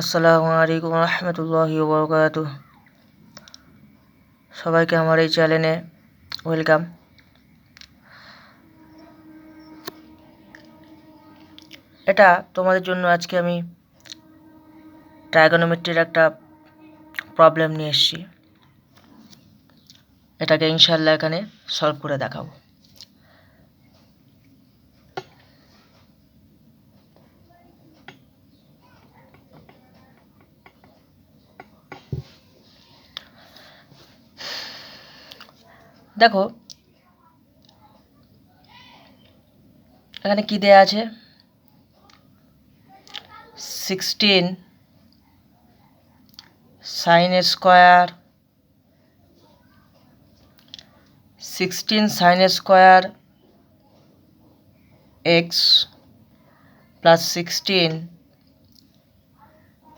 আসসালামু আলাইকুম রহমতুল্লাহি বরকাত সবাইকে আমার এই চ্যানেলে ওয়েলকাম। এটা তোমাদের জন্য আজকে আমি ট্রাইগোনোমেট্রির একটা প্রবলেম নিয়ে এসেছি। এটাকে ইনশাল্লাহ এখানে সলভ করে দেখাবো। দেখো, এখানে কি দেয়া আছে? Sixteen sine square sixteen sine square x plus sixteen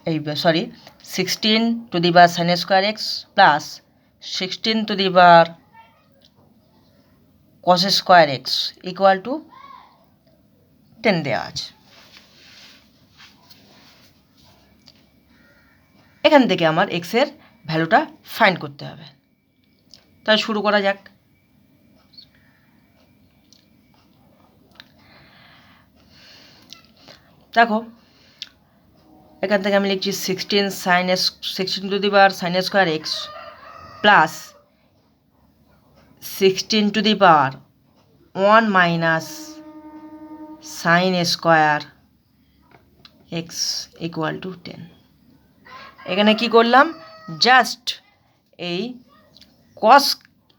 এই sorry sixteen to the power sine square x plus sixteen to the power cos square x equal to ten দেওয়া আছে। এখান থেকে আমার এক্সের ভ্যালুটা ফাইন্ড করতে হবে। তাহলে শুরু করা যাক। দেখো, এখান থেকে আমি লিখছি sixteen sine is sixteen to the power sine square x plus sixteen to the power one minus sine square x equal to ten এখানে কি করলাম? জাস্ট এই কস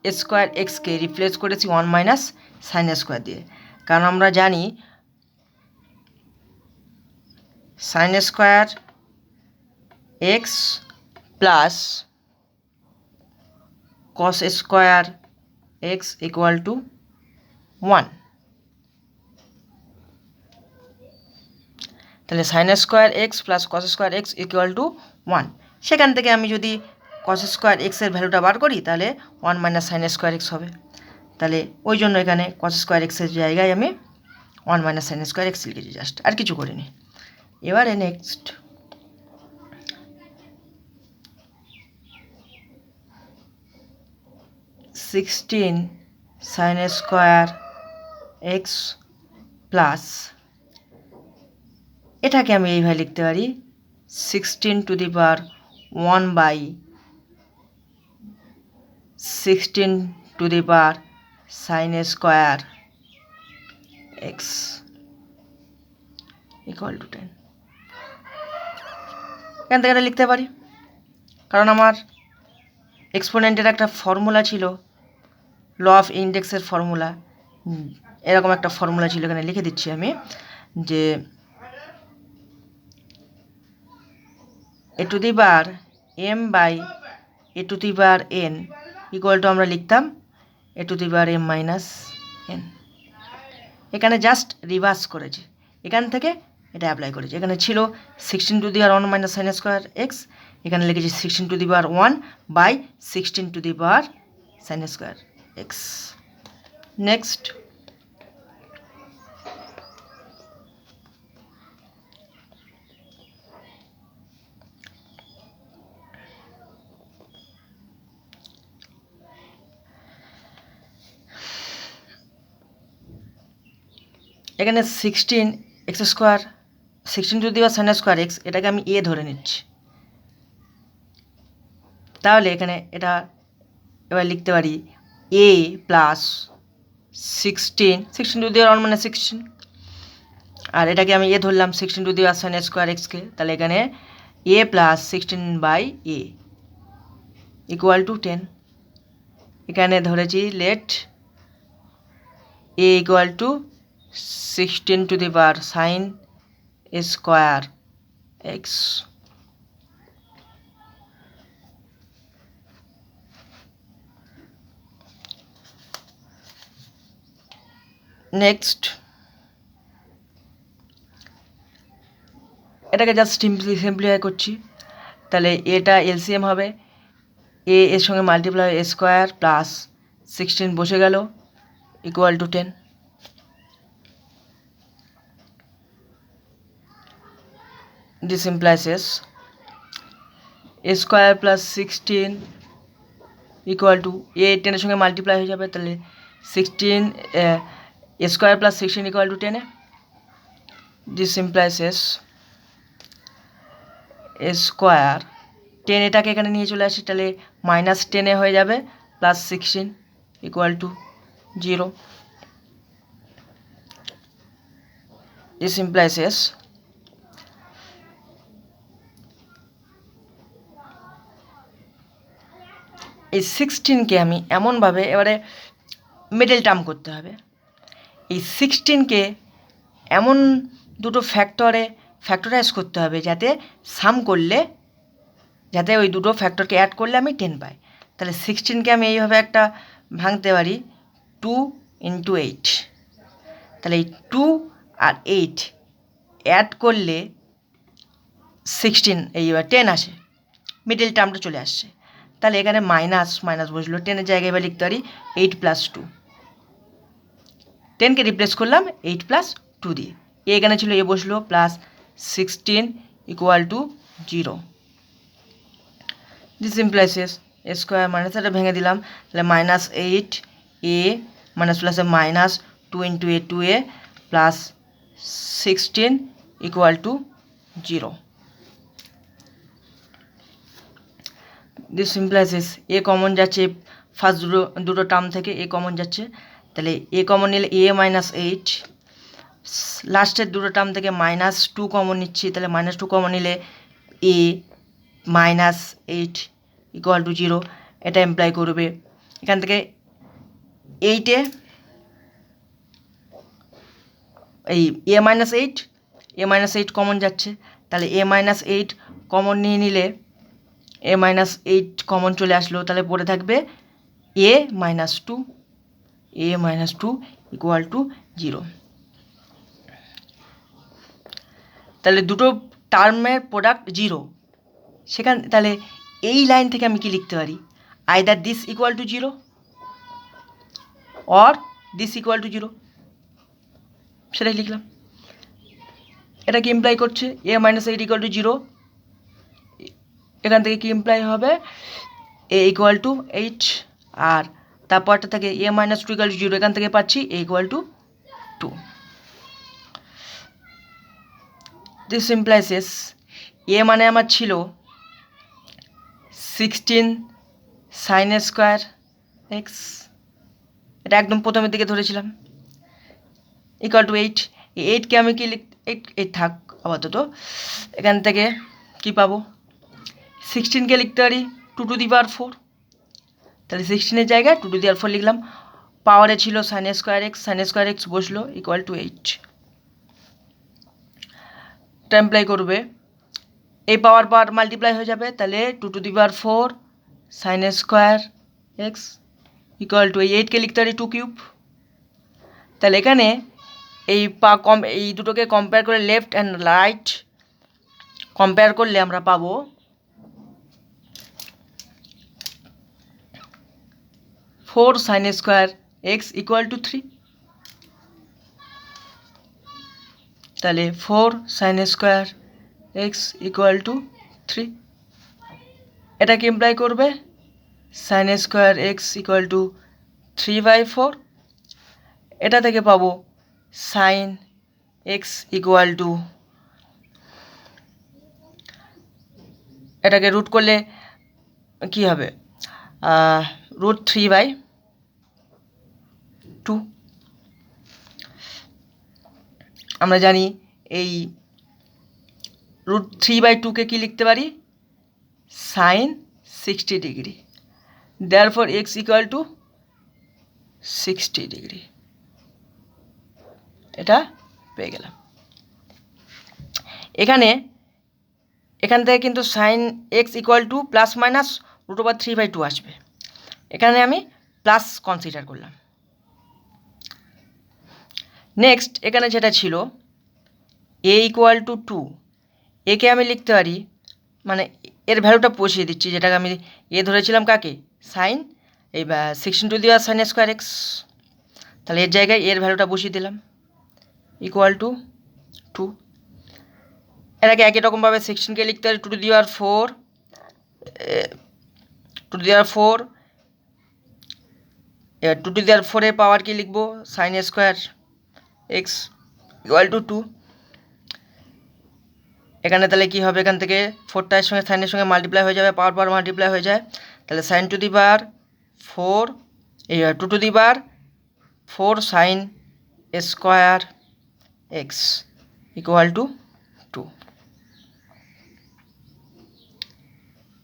স্কোয়ার এক্সকে রিপ্লেস করেছি ওয়ান মাইনাস সাইন স্কোয়ার দিয়ে। কারণ আমরা জানি sine square x plus cos square x equal to one তাহলে sine square x plus cos square x equal to one সেখান থেকে আমি যদি কস স্কোয়ার এক্সের ভ্যালুটা বার করি, তাহলে one minus sine square x হবে। তাহলে ওই জন্য এখানে কস স্কোয়ার এক্সের জায়গায় আমি one minus sine square x লিখেছি জাস্ট আর কিছু করিনি। এবারে next sixteen sine square x plus এটাকে আমি এইভাবে লিখতে পারি sixteen to the power one by sixteen to the power sine square x equal to ten এখান থেকে লিখতে পারি, কারণ আমার এক্সপোনেন্টের একটা ফর্মুলা ছিল। ল অফ ইন্ডেক্সের ফর্মুলা, এরকম একটা ফর্মুলা ছিল এখানে লিখে দিচ্ছি আমি, যে a to the power m by a to the power n equal to আমরা লিখতাম a to the power m minus n. এখানে জাস্ট রিভার্স করেছি, এখান থেকে এটা অ্যাপ্লাই করেছি। এখানে ছিল sixteen to the power one minus sine square x, এখানে লিখেছি sixteen to the power one by sixteen to the power sine square. X next এখানে sixteen x square sixteen to the power sine square x এটাকে আমি এ ধরে নিচ্ছি। তাহলে এখানে এটা এবার লিখতে পারি a plus sixteen sixteen to the power one মানে সিক্সটিন আর এটাকে আমি এ ধরলাম sixteen to the power sine square এক্সকে তাহলে এখানে a plus sixteen by a equal to ten এখানে ধরেছি let a equal to sixteen to the power sine square x next এটাকে জাস্ট সিম্পলি সিম্পলিফাই করছি। তাহলে এটা এলসিএম হবে। এ এর সঙ্গে multiply a square plus sixteen বসে গেল equal to ten a square plus sixteen equal to a টেনের সঙ্গে মাল্টিপ্লাই হয়ে যাবে, তাহলে sixteen a square plus sixteen equal to ten a this implies square ten এটাকে এখানে নিয়ে চলে আসি, তাহলে মাইনাস টেনে হয়ে যাবে plus sixteen equal to zero this implies এই সিক্সটিনকে আমি এমনভাবে এবারে মিডল টার্ম করতে হবে। এই সিক্সটিনকে এমন দুটো ফ্যাক্টরে ফ্যাক্টরাইজ করতে হবে যাতে সাম করলে, যাতে ওই দুটো ফ্যাক্টরকে অ্যাড করলে আমি টেন পাই। তাহলে সিক্সটিনকে আমি এইভাবে একটা ভাঙতে পারি টু ইন্টু এইট তাহলে এই টু আর এইট অ্যাড করলে সিক্সটিন এই টেন আসে। মিডল টার্মটা চলে আসছে। তাহলে এখানে মাইনাস মাইনাস বসল। টেনের জায়গায় এবার লিখতে পারি এইট প্লাস টু টেনকে রিপ্লেস করলাম এইট প্লাস টু দিয়ে। এ এখানে ছিল, এ বসল plus sixteen equal to zero this implies a square minus এটা ভেঙে দিলাম। তাহলে মাইনাস এইট এ মাইনাস প্লাসে minus two into a two a plus sixteen equal to zero this implies a common যাচ্ছে first দুটো দুটো term থেকে এ common যাচ্ছে। তাহলে এ কমন নিলে এ মাইনাস এইট লাস্টের দুটো টার্ম থেকে মাইনাস টু কমন নিচ্ছি, তাহলে মাইনাস টু কমন নিলে a minus eight equal to zero এটা এমপ্লাই করবে। এখান থেকে এইটে এই a minus eight a minus eight common যাচ্ছে, তাহলে এ মাইনাস এইট কমন নিয়ে নিলে এ মাইনাস এইট কমন চলে আসলো, তাহলে পড়ে থাকবে a minus two a minus two equal to zero তাহলে দুটো টার্মের প্রোডাক্ট জিরো সেখান, তাহলে এই লাইন থেকে আমি কি লিখতে পারি? Either this equal to zero or this equal to zero সেটাই লিখলাম। এটা কি ইমপ্লাই করছে? A minus eight equal to zero এখান থেকে কি ইমপ্লাই হবে? এ ইকুয়াল টু এইট আর তারপরটা থেকে a minus two equal to zero এখান থেকে পাচ্ছি a equal to two this implies a মানে আমার ছিল সিক্সটিন সাইন স্কোয়ার এক্স এটা একদম প্রথমের দিকে ধরেছিলাম। ইকুয়াল টু এইট এই এইটকে আমি কি লিখ এইট এইট থাক, আপাতত। এখান থেকে কি পাবো? সিক্সটিনকে লিখতে পারি two to the power four তাহলে সিক্সটিনের জায়গায় two to the power four লিখলাম পাওয়ারে ছিল sine square x sine square x বসল ইকুয়াল টু এইট এটা এমপ্লাই করবে। এই পাওয়ার পাওয়ার মাল্টিপ্লাই হয়ে যাবে, তাহলে two to the power four sine square x equal to এই এইটকে লিখতে পারি টু কিউব তাহলে এখানে এই পা কম এই দুটোকে কম্পেয়ার করে লেফট অ্যান্ড রাইট কম্পেয়ার করলে আমরা পাবো four sine square x equal to three. তাহলে four sine square x equal to three. এটাকে ইমপ্লাই করবে? Sine square x equal to three by four. এটা থেকে পাবো সাইন এক্স ইকুয়াল টু। এটাকে রুট করলে কি হবে? Root three by two. আমরা জানি এই রুট থ্রি বাই টুকে কী লিখতে পারি? Sine sixty degree therefore x equal to sixty degree এটা পেয়ে গেলাম। এখানে, এখান থেকে কিন্তু sine x equal to plus minus root over three by two আসবে। এখানে আমি প্লাস কনসিডার করলাম। নেক্সট এখানে যেটা ছিল এ ইকুয়াল টু টু একে আমি লিখতে পারি মানে এর ভ্যালুটা বসিয়ে দিচ্ছি, যেটাকে আমি এ ধরেছিলাম কাকে? সাইন এই বা সিক্সটিন টু দেওয়া সাইন স্কোয়ার এক্স তাহলে এর জায়গায় এর ভ্যালুটা বসিয়ে দিলাম ইকুয়াল টু টু এটাকে একই রকমভাবে সিক্সটিনকে লিখতে পারি two to the power four two to the power four এবার টু টু দেওয়ার ফোরের পাওয়ার কি লিখব? Sine square x equal to two এখানে তাহলে কি হবে? এখান থেকে ফোরটা এর সঙ্গে সাইনের সঙ্গে মাল্টিপ্লাই হয়ে যাবে পাওয়ার পাওয়ার মাল্টিপ্লাই হয়ে যায়। তাহলে sine to the power four এই two to the power four sine square x equal to two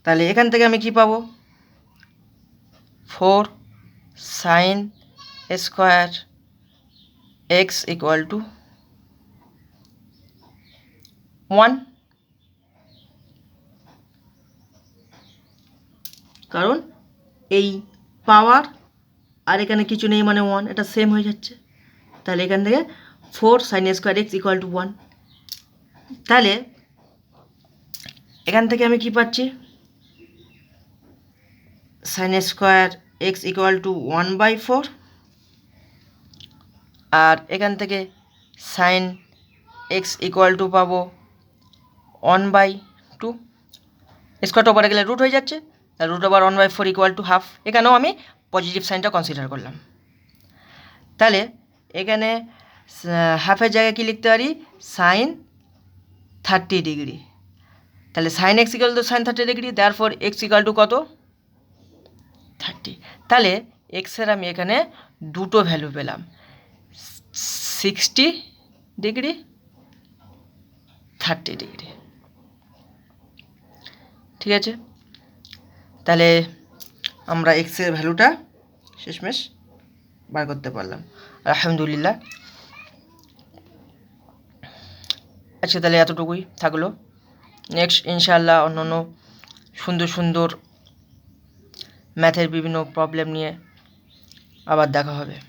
তাহলে এখান থেকে আমি কি পাবো? Four sine square x equal to one কারণ এই পাওয়ার আর এখানে কিছু নেই মানে ওয়ান এটা সেম হয়ে যাচ্ছে। তাহলে এখান থেকে four sine square x equal to one তাহলে এখান থেকে আমি কি পাচ্ছি? Sine square x equal to one by four আর এখান থেকে সাইন এক্স ইকুয়াল টু পাবো ওয়ান বাই টু স্কোয়ারটা ওপরে গেলে রুট হয়ে যাচ্ছে। তাহলে root over one by four equal to half এখানেও আমি পজিটিভ সাইনটা কনসিডার করলাম। তাহলে এখানে হাফের জায়গায় কি লিখতে পারি? সাইন থার্টি ডিগ্রি তাহলে sine x equal to sine thirty degree therefore x equal to কত? থার্টি তাহলে এক্সের আমি এখানে দুটো ভ্যালু পেলাম। সিক্সটি ডিগ্রি থার্টি ডিগ্রি ঠিক আছে? তাহলে আমরা এক্সের ভ্যালুটা শেষমেশ বার করতে পারলাম। আলহামদুলিল্লাহ। আচ্ছা তাহলে এতটুকুই থাকল। নেক্সট ইনশাআল্লাহ অন্য অন্য সুন্দর সুন্দর ম্যাথের বিভিন্ন প্রবলেম নিয়ে আবার দেখা হবে।